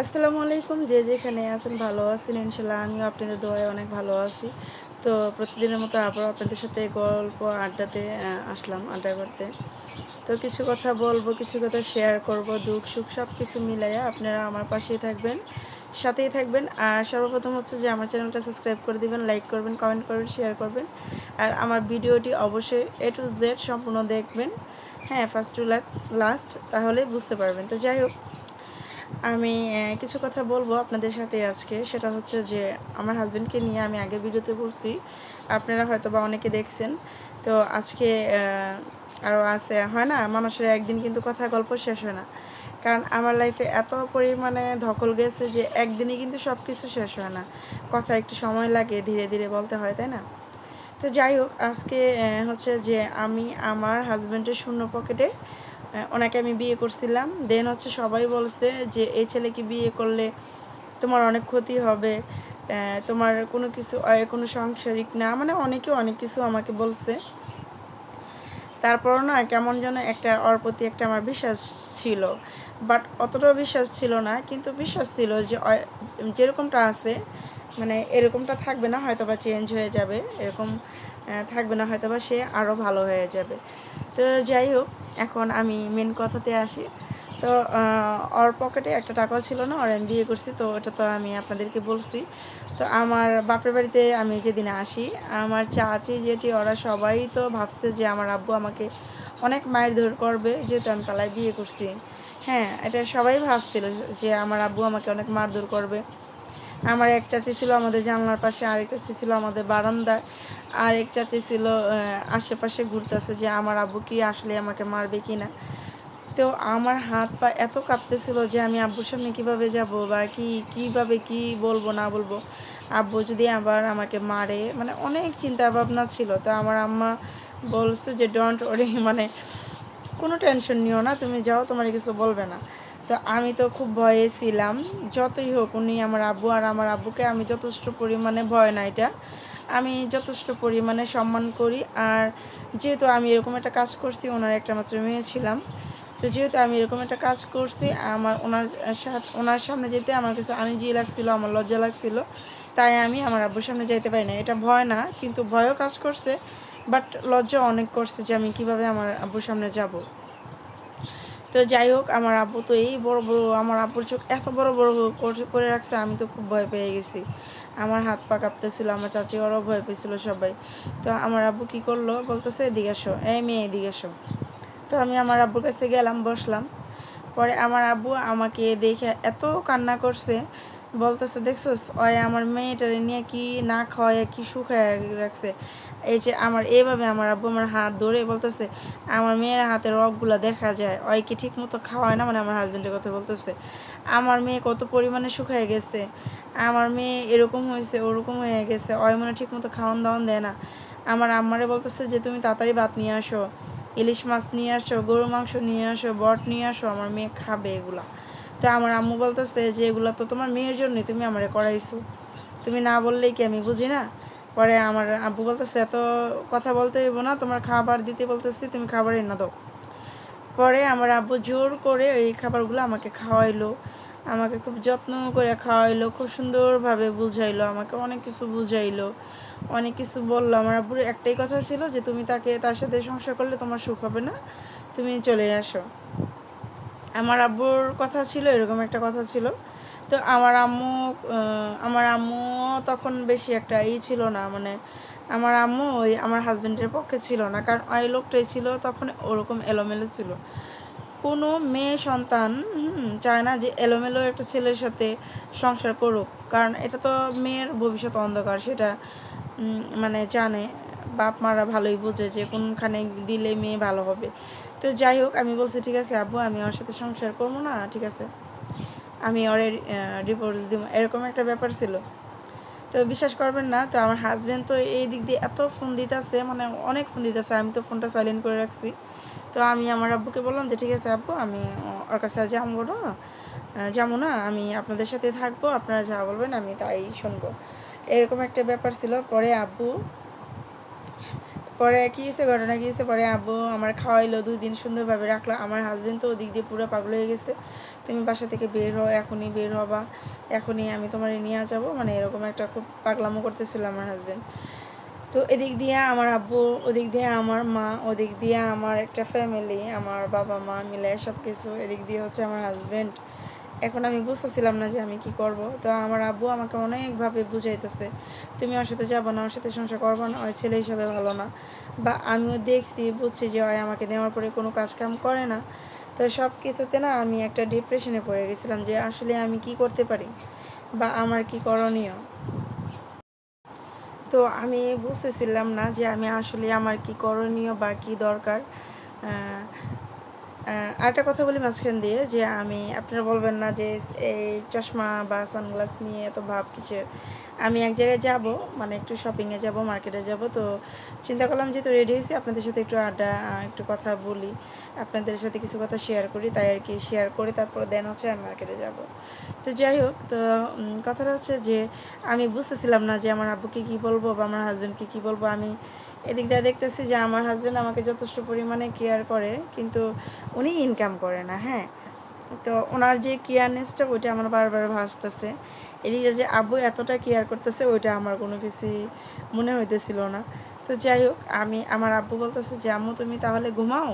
আসসালামু আলাইকুম, যে যেখানে আছেন ভালো আছেন ইনশাল্লাহ আমিও আপনাদের দোয়ায় অনেক ভালো আছি। তো প্রতিদিনের মতো আবার আপনাদের সাথে গল্প, আড্ডাতে আসলাম আড্ডা করতে। তো কিছু কথা বলব, কিছু কথা শেয়ার করব, দুঃখ সুখ সব কিছু মিলাইয়া আপনারা আমার পাশেই থাকবেন, সাথেই থাকবেন। আর সর্বপ্রথম হচ্ছে যে আমার চ্যানেলটা সাবস্ক্রাইব করে দিবেন লাইক করবেন কমেন্ট করবেন শেয়ার করবেন। আর আমার ভিডিওটি অবশ্যই এ টু জেড সম্পূর্ণ দেখবেন। হ্যাঁ ফার্স্ট টু লাস্ট তাহলে বুঝতে পারবেন। তো যাই হোক আমি কিছু কথা বলব আপনাদের সাথে আজকে। সেটা হচ্ছে যে, আমার হাজব্যান্ডকে নিয়ে আমি আগে ভিডিওতে বলছি। আপনারা হয়তো বা অনেকে দেখছেন। তো আজকে আরও আছে, হয় না? মানুষের একদিন কিন্তু কথা গল্প শেষ হয় না। কারণ আমার লাইফে এত পরিমাণে ধকল গেছে যে, একদিনই কিন্তু সব কিছু শেষ হয় না। কথা একটু সময় লাগে, ধীরে ধীরে বলতে হয়, তাই না? তো যাই হোক, আজকে হচ্ছে যে, আমি আমার হাজব্যান্ডের শূন্য পকেটে ওনাকে আমি বিয়ে করছিলাম। দেন হচ্ছে সবাই বলছে যে, এই ছেলেকে বিয়ে করলে তোমার অনেক ক্ষতি হবে তোমার কোনো কিছু কোনো সাংসারিক না। মানে অনেকে অনেক কিছু আমাকে বলছে। তারপরও না কেমন যেন একটা ওর প্রতি একটা আমার বিশ্বাস ছিল। বাট অতটাও বিশ্বাস ছিল না, কিন্তু বিশ্বাস ছিল যে যেরকমটা আছে মানে এরকমটা থাকবে না হয়তো বা চেঞ্জ হয়ে যাবে, এরকম থাকবে না হয়তো বা সে আরও ভালো হয়ে যাবে। তো যাই হোক, এখন আমি মেন কথাতে আসি। তো ওর পকেটে একটা টাকাও ছিল না, ওর আমি বিয়ে করছি, তো ওটা তো আমি আপনাদেরকে বলছি। তো আমার বাপের বাড়িতে আমি যেদিন আসি, আমার চাচি যেটি ওরা সবাই তো ভাবছে যে আমার আব্বু আমাকে অনেক মায়ের ধর করবে, যেহেতু আমি পালায় বিয়ে করছি। হ্যাঁ এটা সবাই ভাবছিল যে আমার আব্বু আমাকে অনেক মারধর করবে। আমার এক চাচি ছিল আমাদের জানলার পাশে, আরেক চাচি ছিল আমাদের বারান্দায় আর এক চাচি ছিল আশেপাশে ঘুরতেছে যে আমার আব্বু কি আসলে আমাকে মারবে কি না তো আমার হাত পা এত কাঁপতেছিল যে আমি আব্বুর সামনে কীভাবে যাব বা কি, কীভাবে কি বলব, না বলব। আব্বু যদি আবার আমাকে মারে মানে অনেক চিন্তা ভাবনা ছিল। তো আমার আম্মা বলছে যে ডন্ট ওরে মানে কোনো টেনশন নিও না, তুমি যাও, তোমার কিছু বলবে না। তো আমি তো খুব ভয়ে ছিলাম, যতই হোক উনি আমার আব্বু আর আমার আব্বুকে আমি যথেষ্ট পরিমাণে ভয় না এটা। আমি যথেষ্ট পরিমাণে সম্মান করি আর যেহেতু আমি এরকম একটা কাজ করছি, ওনার একটা মাত্র মেয়ে ছিলাম, তো যেহেতু আমি এরকম একটা কাজ করছি, আমার ওনার সাথে, ওনার সামনে যেতে আমার কাছে আনিজি লাগছিল, আমার লজ্জা লাগছিল, তাই আমি আমার আব্বুর সামনে যেতে পারি না এটা ভয় না, কিন্তু ভয়ও কাজ করছে, বাট লজ্জা অনেক করছে যে আমি কীভাবে আমার আব্বুর সামনে যাব। তো যাই হোক, আমার আব্বু তো এই বড় বড়, আমার আব্বুর চোখ এত বড় বড় করে- রাখছে, আমি তো খুব ভয় পেয়ে গেছি। আমার হাত পা কাঁপতেছিল, আমার চাচি ওরাও ভয় পেয়েছিল সবাই। তো আমার আব্বু কি করল, বলতেছে, এদিকে আসো, এই মেয়ে, এদিকে আসো। তো আমি আমার আব্বুর কাছে গেলাম, বসলাম। পরে আমার আব্বু আমাকে দেখে এত কান্না করছে বলতেছে, দেখছোস, ওই আমার মেয়েটারে নিয়ে কি না খাওয়ায় কি শুকায় রাখছে? এই যে আমার, এইভাবে আমার আব্বু আমার হাত ধরে বলতেছে, আমার মেয়ের হাতের রগগুলো দেখা যায়, ওই কি ঠিক মতো খাওয়ায় না? মানে আমার হাজব্যান্ডের কথা বলতেছে, আমার মেয়ে কত পরিমাণে শুকায় গেছে, আমার মেয়ে এরকম হয়েছে ওরকম হয়ে গেছে, ওই মনে ঠিক মতো খাওয়ান দাওয়ান দেয় না। আমার আম্মারে বলতেছে যে, তুমি তাড়াতাড়ি ভাত নিয়ে আসো, ইলিশ মাছ নিয়ে আসো গরু মাংস নিয়ে আসো, বট নিয়ে আসো, আমার মেয়ে খাবে এগুলা। তো আমার আম্মু বলতেছে যে, এগুলো তো তোমার মেয়ের জন্যই তুমি আমারে করাইছো। তুমি না বললেই কি আমি বুঝি না? পরে আমার আব্বু বলতেছে, এত কথা বলতে হইব না, তোমার খাবার দিতে বলতেছি, তুমি খাবার এনে দাও। পরে আমার আব্বু জোর করে এই খাবারগুলো আমাকে খাওয়াইলো। আমাকে খুব যত্ন করে খাওয়াইলো, খুব সুন্দরভাবে বুঝাইলো, আমাকে অনেক কিছু বুঝাইলো, অনেক কিছু বলল। আমার আব্বুর একটাই কথা ছিল যে, তুমি তাকে, তার সাথে সংসার করলে তোমার সুখ হবে না, তুমি চলে আসো। আমার আব্বুর কথা ছিল, এরকম একটা কথা ছিল। তো আমার আম্মু আমার আম্মু তখন বেশি একটা ই ছিল না মানে আমার আম্মু ওই আমার হাজব্যান্ডের পক্ষে ছিল না, কারণ ওই লোকটাই ছিল, তখন ওরকম এলোমেলো ছিল। কোনো মেয়ে সন্তান চায় না যে এলোমেলো একটা ছেলের সাথে সংসার করুক, কারণ এটা তো মেয়ের ভবিষ্যৎ অন্ধকার, সেটা মানে জানে। বাপ মারা ভালোই বোঝে যে কোনখানে দিলে মেয়ে ভালো হবে। তো যাই হোক, আমি বলছি, ঠিক আছে আব্বু, আমি ওর সাথে সংসার করব না, ঠিক আছে? আমি ওরে ডিভোর্স দিব। এরকম একটা ব্যাপার ছিল। তো বিশ্বাস করবেন না, তো আমার হাজব্যান্ড তো এই দিক দিয়ে এত ফোন দিতেছে মানে অনেক ফোন দিতেছে, আমি তো ফোনটা সাইলেন্ট করে রাখছি। তো আমি আমার আব্বুকে বললাম যে, ঠিক আছে আব্বু, আমি ওর কাছে আর যাব না যাব না, আমি আপনাদের সাথে থাকব, আপনারা যা বলবেন আমি তাই শুনব। এরকম একটা ব্যাপার ছিল। পরে আব্বু পরে কী হয়েছে, ঘটনা কী হয়েছে, পরে আব্বু আমার খাওয়াইলো, দুই দিন সুন্দরভাবে রাখল। আমার হাজবেন্ড তো ওদিক দিয়ে পুরো পাগল হয়ে গেছে। তুমি বাসা থেকে বের হও, এখনই বের হবা। এখনই আমি তোমার নিয়ে যাব। মানে এরকম একটা খুব পাগলামো করতেছিল আমার হাজবেন্ড তো এদিক দিয়ে আমার আব্বু, ওদিক দিয়ে আমার মা, ওদিক দিয়ে আমার একটা ফ্যামিলি আমার বাবা মা মিলে সব কিছু এদিক দিয়ে হচ্ছে আমার হাজবেন্ড এখন আমি বুঝতেছিলাম না যে আমি কি করব। তো আমার আব্বু আমাকে অনেকভাবে বুঝাইতেছে, তুমি ওর সাথে যাব না, ওর সাথে সংসার করব না ওই ছেলে হিসাবে ভালো না। বা আমিও দেখছি, বুঝছি যে ওই আমাকে নেওয়ার পরে কোনো কাজ কাম করে না। তো সব কিছুতে না আমি একটা ডিপ্রেশনে পড়ে গেছিলাম যে আসলে আমি কি করতে পারি বা আমার কি করণীয়? তো আমি বুঝতেছিলাম না যে আমি আসলে আমার কি করণীয় বা কি দরকার। আরেকটা কথা বলি মাঝখান দিয়ে যে আমি, আপনারা বলবেন না যে এই চশমা বা সানগ্লাস নিয়ে এত ভাব কিছু আমি এক জায়গায় যাব মানে একটু শপিংয়ে যাব মার্কেটে যাব, তো চিন্তা করলাম যেহেতু রেডি হয়েছি, আপনাদের সাথে একটু আড্ডা একটু কথা বলি। আপনাদের সাথে কিছু কথা শেয়ার করি, তাই আর কি শেয়ার করে তারপর দেন হচ্ছে আমি মার্কেটে যাব। তো যাই হোক, তো কথাটা হচ্ছে যে আমি বুঝতেছিলাম না যে আমার আব্বুকে কী বলব বা আমার হাজব্যান্ডকে কী বলব। আমি এদিক দিয়ে দেখতেছি যে আমার হাজব্যান্ড আমাকে যথেষ্ট পরিমাণে কেয়ার করে, কিন্তু উনি ইনকাম করে না হ্যাঁ? তো ওনার যে কেয়ারনেসটা ওইটা আমার বারবার ভাসতেছে। এদিকে যে আব্বু এতটা কেয়ার করতেছে, ওইটা আমার কোনো কিছুই মনে হইতেছিল না। তো যাই হোক, আমি, আমার আব্বু বলতেছে যে, আম্মু, তুমি তাহলে ঘুমাও।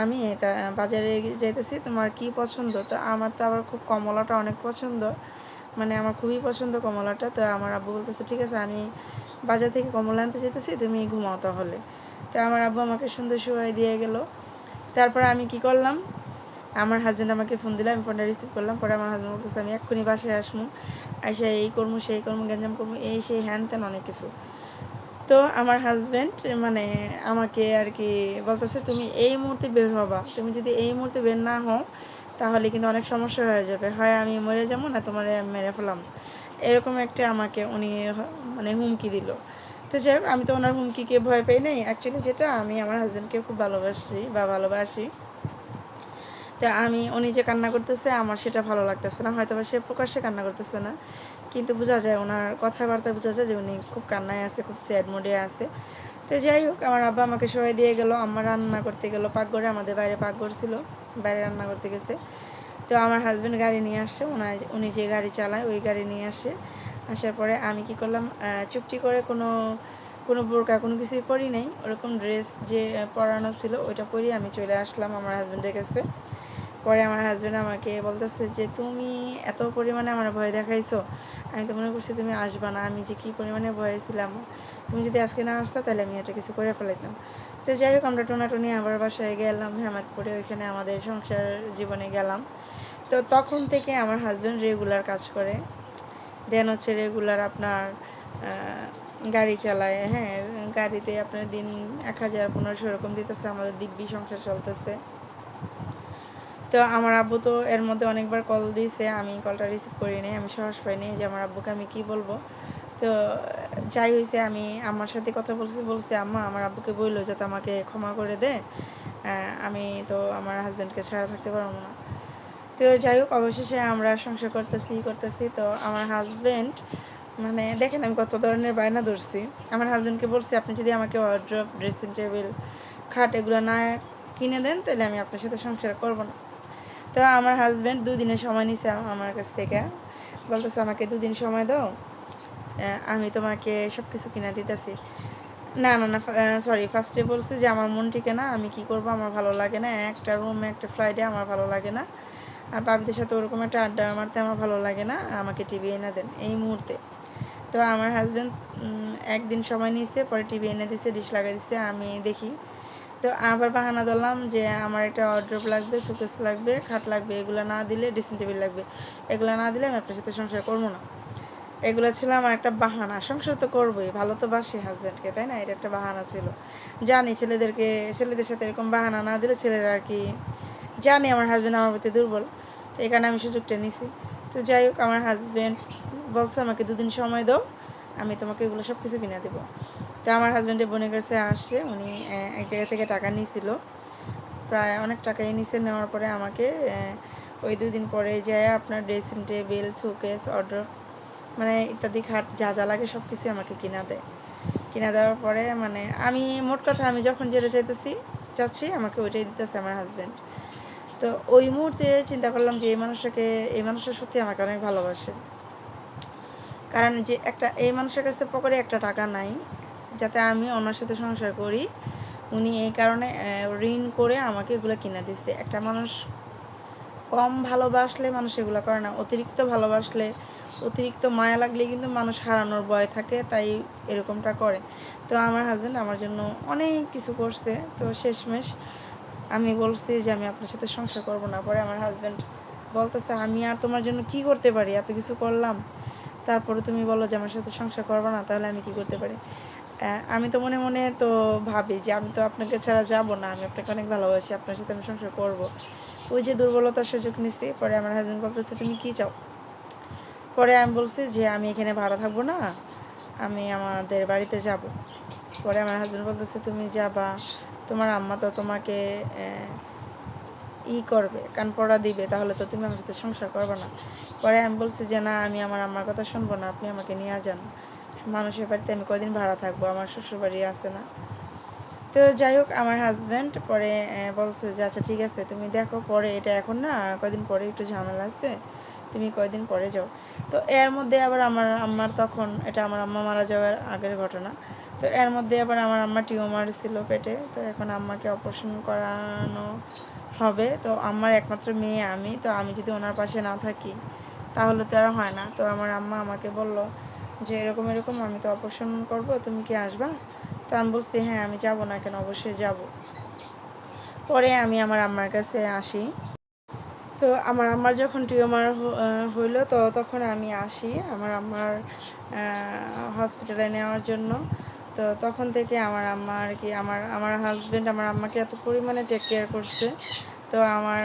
আমি তা, বাজারে যাইতেছি, তোমার কি পছন্দ? তো আমার তো আবার খুব কমলাটা অনেক পছন্দ। মানে আমার খুবই পছন্দ কমলাটা। তো আমার আব্বু বলতেছে, ঠিক আছে, আমি বাজার থেকে কমলা আনতে যেতেছি, তুমি ঘুমাও তাহলে। তো আমার আব্বু আমাকে সুন্দর শুয়াই দিয়ে গেল। তারপর আমি কি করলাম? আমার হাজব্যান্ড আমাকে ফোন দিল, আমি ফোনটা রিসিভ করলাম। পরে আমার হাজব্যান্ড বলতেছে, আমি এক্ষুনি বাসায় আসব। এসে এই করব সেই করব গ্যাঞ্জাম করব এই, সেই, হ্যান ত্যান অনেক কিছু। তো আমার হাজব্যান্ড মানে আমাকে আর কি বলতেছে, তুমি এই মুহূর্তে বের হবা। তুমি যদি এই মুহূর্তে বের না হও, তাহলে কিন্তু অনেক সমস্যা হয়ে যাবে। হয় আমি মরে যাব না, তোমার মেরে ফেলাম এরকম একটা আমাকে উনি মানে হুমকি দিল। তো যাই হোক, আমি তো ওনার হুমকিকে ভয় পাই নাই। অ্যাকচুয়ালি যেটা, আমি আমার হাজব্যান্ডকে খুব ভালোবাসি বা ভালোবাসি। তো আমি, উনি যে কান্না করতেছে, আমার সেটা ভালো লাগতেছে না। হয়তো সে প্রকাশ্যে কান্না করতেছে না। কিন্তু বোঝা যায়, ওনার কথাবার্তায় বোঝা যায় যে উনি খুব কান্নায় আছে, খুব স্যাড মোডে আছে। তো যাই হোক, আমার আব্বা আমাকে সবাই দিয়ে গেল। আমার রান্না করতে গেল, পাকঘরে আমাদের বাইরে পাকঘর ছিল, বাইরে রান্না করতে গেছে। তো আমার হাজব্যান্ড গাড়ি নিয়ে আসছে, ওনার উনি যে গাড়ি চালায় ওই গাড়ি নিয়ে আসে। আসার পরে আমি কি করলাম চুপটি করে কোনো কোনো বোরকা কোনো কিছুই পরি নাই। ওরকম ড্রেস যে পরানো ছিল ওইটা পরি আমি চলে আসলাম আমার হাজব্যান্ডের কাছে। পরে আমার হাজব্যান্ড আমাকে বলতেছে যে, তুমি এত পরিমাণে আমার ভয় দেখাইছো। আমি তো মনে করছি তুমি আসবা না। আমি যে কী পরিমাণে ভয়ে ছিলাম, তুমি যদি আজকে না আসতা তাহলে আমি এটা কিছু করে ফেলাইতাম। তো যাই হোক, আমরা টোনাটুনি আবার বাসায় গেলাম হেমাদপুরে ওইখানে আমাদের সংসার জীবনে গেলাম। তো তখন থেকে আমার হাজব্যান্ড রেগুলার কাজ করে। দেন হচ্ছে রেগুলার আপনার গাড়ি চালায়। হ্যাঁ গাড়িতে আপনার দিন এক হাজার, পনেরোশো এরকম দিতেছে, আমাদের দিব্যি সংসার চলতেছে। তো আমার আব্বু তো এর মধ্যে অনেকবার কল দিয়েছে, আমি কলটা রিসিভ করি আমি সাহস পাইনি যে আমার আব্বুকে আমি কি বলব। তো যাই হয়েছে আমি আমার সাথে কথা বলছি বলছি, আম্মা, আমার আব্বুকে বলল যাতে আমাকে ক্ষমা করে দে। আমি তো আমার হাজব্যান্ডকে ছাড়া থাকতে পারব না। তো যাই হোক, অবশেষে আমরা সংসার করতেছি করতেছি। তো আমার হাজব্যান্ড মানে দেখেন আমি কত ধরনের বায়না ধরছি। আমার হাজব্যান্ডকে বলছি, আপনি যদি আমাকে ওয়ার্ড্রপ ড্রেসিং টেবিল খাট এগুলো না কিনে দেন, তাহলে আমি আপনার সাথে সংসার করব না। তো আমার হাজব্যান্ড দুদিনের সময় নিছে আমার কাছ থেকে। বলতেছে, আমাকে দুদিন সময় দাও আমি তোমাকে সব কিছু কিনে দিতেছি। না না না সরি ফার্স্টে বলছে যে আমার মন টিকে না, আমি কি করব? আমার ভালো লাগে না। একটা রুমে একটা ফ্লাইটে আমার ভালো লাগে না। আর বাবিদের সাথে ওরকম একটা আড্ডা মারতে আমার ভালো লাগে না, আমাকে টিভি এনে দেন এই মুহূর্তে। তো আমার হাজব্যান্ড একদিন সময় নিচ্ছে পরে টিভি এনে দিছে ডিশ লাগাই দিচ্ছে আমি দেখি। তো আবার বাহানা ধরলাম যে আমার একটা অর্ডার লাগবে সুকেস লাগবে, খাট লাগবে, এগুলো না দিলে ড্রেসিং টেবিল লাগবে। এগুলো না দিলে আমি আপনার সাথে সংসার করব না। এগুলো ছিল আমার একটা বাহানা, সংসার তো করবোই, ভালো তো বাসি হাজব্যান্ডকে তাই না? এটা একটা বাহানা ছিল। জানি ছেলেদেরকে, ছেলেদের সাথে এরকম বাহানা না দিলে ছেলেরা আর কি, জানি আমার হাজব্যান্ড আমার প্রতি দুর্বল। এই আমি সুযোগটা নিছি। তো যাই হোক, আমার হাজব্যান্ড বলছে, আমাকে দুদিন সময় দাও, আমি তোমাকে এগুলো সব কিছু কিনে দেবো। তো আমার হাজব্যান্ডের বোনের কাছে আসছে, উনি এক জায়গা থেকে টাকা নিয়েছিল প্রায় অনেক টাকাই নিচে নেওয়ার পরে আমাকে ওই দুদিন পরে যায় আপনার ড্রেসিং টেবিল শোকেস অর্ডার মানে ইত্যাদি খাট, যা যা লাগে সব কিছু আমাকে কিনা দেয়। কিনা দেওয়ার পরে মানে আমি, মোট কথা আমি যখন যেটা চাইতেছি চাচ্ছি আমাকে ওইটাই দিতেছে আমার হাজব্যান্ড তো ওই মুহূর্তে চিন্তা করলাম যে এই মানুষটাকে, এই মানুষটা সত্যি আমাকে অনেক ভালোবাসে। কারণ যে একটা, এই মানুষের কাছে পকেটে একটা টাকা নাই, যাতে আমি ওনার সাথে সংসার করি। উনি এই কারণে ঋণ করে আমাকে এগুলো কিনে দিচ্ছে একটা মানুষ কম ভালোবাসলে মানুষ এগুলো করে না। অতিরিক্ত ভালোবাসলে, অতিরিক্ত মায়া লাগলে কিন্তু মানুষ হারানোর ভয় থাকে, তাই এরকমটা করে। তো আমার হাজব্যান্ড আমার জন্য অনেক কিছু করছে। তো শেষমেশ আমি বলছি যে আমি আপনার সাথে সংসার করব না। পরে আমার হাজব্যান্ড বলতেছে, আমি আর তোমার জন্য কি করতে পারি? এত কিছু করলাম। তারপরে তুমি বলো যে আমার সাথে সংসার করব না, তাহলে আমি কি করতে পারি? আমি তো মনে মনে তো ভাবি যে আমি তো আপনাকে ছাড়া যাব না, আমি আপনাকে অনেক ভালোবাসি, আপনার সাথে আমি সংসার করব। ওই যে দুর্বলতার সুযোগ নিচ্ছি পরে আমার হাজব্যান্ড বলতেছে, তুমি কি চাও? পরে আমি বলছি যে আমি এখানে ভাড়া থাকব না, আমি আমাদের বাড়িতে যাব। পরে আমার হাজব্যান্ড বলতেছে, তুমি যাবা তোমার আম্মা তো তোমাকে ই করবে কান পড়া দিবে, তাহলে তো তুমি আমার সাথে সংসার করবে না। পরে আমি বলছি যে, না, আমি আমার আম্মার কথা শুনব না, আপনি আমাকে নিয়ে যান। মানুষের বাড়িতে আমি কদিন ভাড়া থাকব, আমার শ্বশুর বাড়ি আছে না। তো যাই হোক, আমার হাজব্যান্ড পরে বলছে যে আচ্ছা ঠিক আছে, তুমি দেখো পরে, এটা এখন না কদিন পরে একটু ঝামেলা আছে, তুমি কয়দিন পরে যাও। তো এর মধ্যে আবার আমার আম্মার তখন, এটা আমার আম্মা মারা যাওয়ার আগের ঘটনা। তো এর মধ্যে আবার আমার আম্মা টিউমার ছিল পেটে, তো এখন আম্মাকে অপারেশন করানো হবে। তো আমার একমাত্র মেয়ে আমি, তো আমি যদি ওনার পাশে না থাকি, তাহলে তো আর হয় না। তো আমার আম্মা আমাকে বলল যে, এরকম এরকম, আমি তো অপারেশন করব, তুমি কি আসবা? তো আমি বলছি হ্যাঁ আমি যাব না কেন? অবশ্যই যাব। পরে আমি আমার আম্মার কাছে আসি। তো আমার আম্মার যখন টিউমার হইল, তো তখন আমি আসি আমার আম্মার হসপিটালে নেওয়ার জন্য। তো তখন থেকে আমার আম্মা আর কি, আমার আমার হাজব্যান্ড আমার আম্মাকে এত পরিমাণে টেক কেয়ার করছে। তো আমার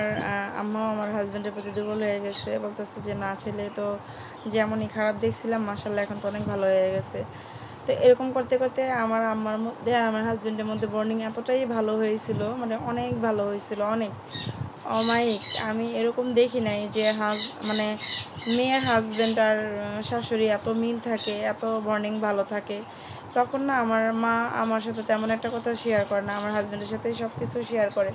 আম্মাও আমার হাজব্যান্ডের প্রতি দুর্বল হয়ে গেছে। বলতেছে যে, না ছেলে, তো যেমনই খারাপ দেখছিলাম মাসাল্লাহ এখন তো অনেক ভালো হয়ে গেছে। তো এরকম করতে করতে আমার আম্মার মধ্যে আর আমার হাজব্যান্ডের মধ্যে বর্নিং এতটাই ভালো হয়েছিল মানে অনেক ভালো হয়েছিল, অনেক অমায়িক। আমি এরকম দেখি নাই যে হাজ মানে মেয়ের হাজব্যান্ড আর শাশুড়ি এত মিল থাকে, এত বর্নিং ভালো থাকে। তখন না আমার মা আমার সাথে তেমন একটা কথা শেয়ার করে না, আমার হাজব্যান্ডের সাথেই সব কিছু শেয়ার করে।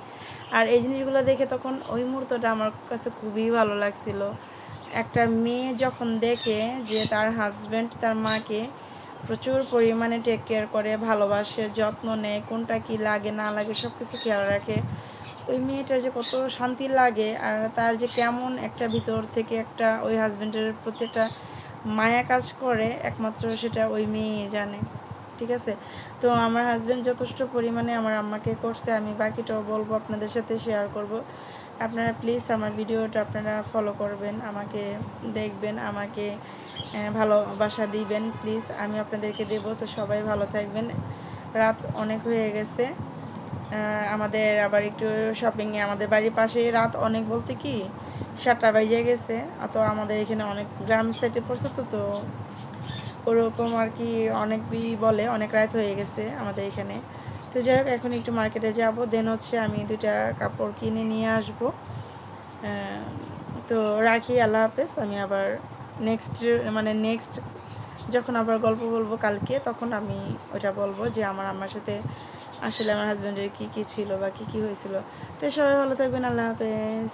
আর এই জিনিসগুলো দেখে তখন ওই মুহূর্তটা আমার কাছে খুবই ভালো লাগছিল। একটা মেয়ে যখন দেখে যে তার হাজব্যান্ড তার মাকে প্রচুর পরিমাণে টেক কেয়ার করে, ভালোবাসে, যত্ন নেয়, কোনটা কি লাগে, না লাগে সব কিছু খেয়াল রাখে, ওই মেয়েটার যে কত শান্তি লাগে আর তার যে কেমন একটা ভিতর থেকে একটা ওই হাজব্যান্ডের প্রতি একটা মায়া কাজ করে, একমাত্র সেটা ওই মেয়ে জানে। ঠিক আছে? তো আমার হাজব্যান্ড যথেষ্ট পরিমাণে আমার আম্মাকে করছে, আমি বাকিটাও বলব আপনাদের সাথে শেয়ার করব। আপনারা প্লিজ আমার ভিডিওটা আপনারা ফলো করবেন, আমাকে দেখবেন, আমাকে ভালোবাসা দিবেন প্লিজ আমি আপনাদেরকে দেব, তো সবাই ভালো থাকবেন। রাত অনেক হয়ে গেছে আমাদের আবার একটু শপিংয়ে আমাদের বাড়ির পাশে রাত অনেক বলতে কি? সাতটা বাজে গেছে তো আমাদের এখানে অনেক গ্রাম সেটে পড়ছে তো তো ওরকম আর কি অনেকই বলে, অনেক রাত হয়ে গেছে আমাদের এখানে। তো যাই হোক, এখন একটু মার্কেটে যাব দেন হচ্ছে আমি দুইটা কাপড় কিনে নিয়ে আসব। তো রাখি, আল্লাহ হাফেজ। আমি আবার নেক্সট মানে নেক্সট যখন আবার গল্প বলব কালকে, তখন আমি ওটা বলব যে আমার আমার সাথে আসলে আমার হাজব্যান্ডের কী কী ছিল বা কী কী হয়েছিল। তো সবাই ভালো থাকবেন, আল্লাহ হাফেজ।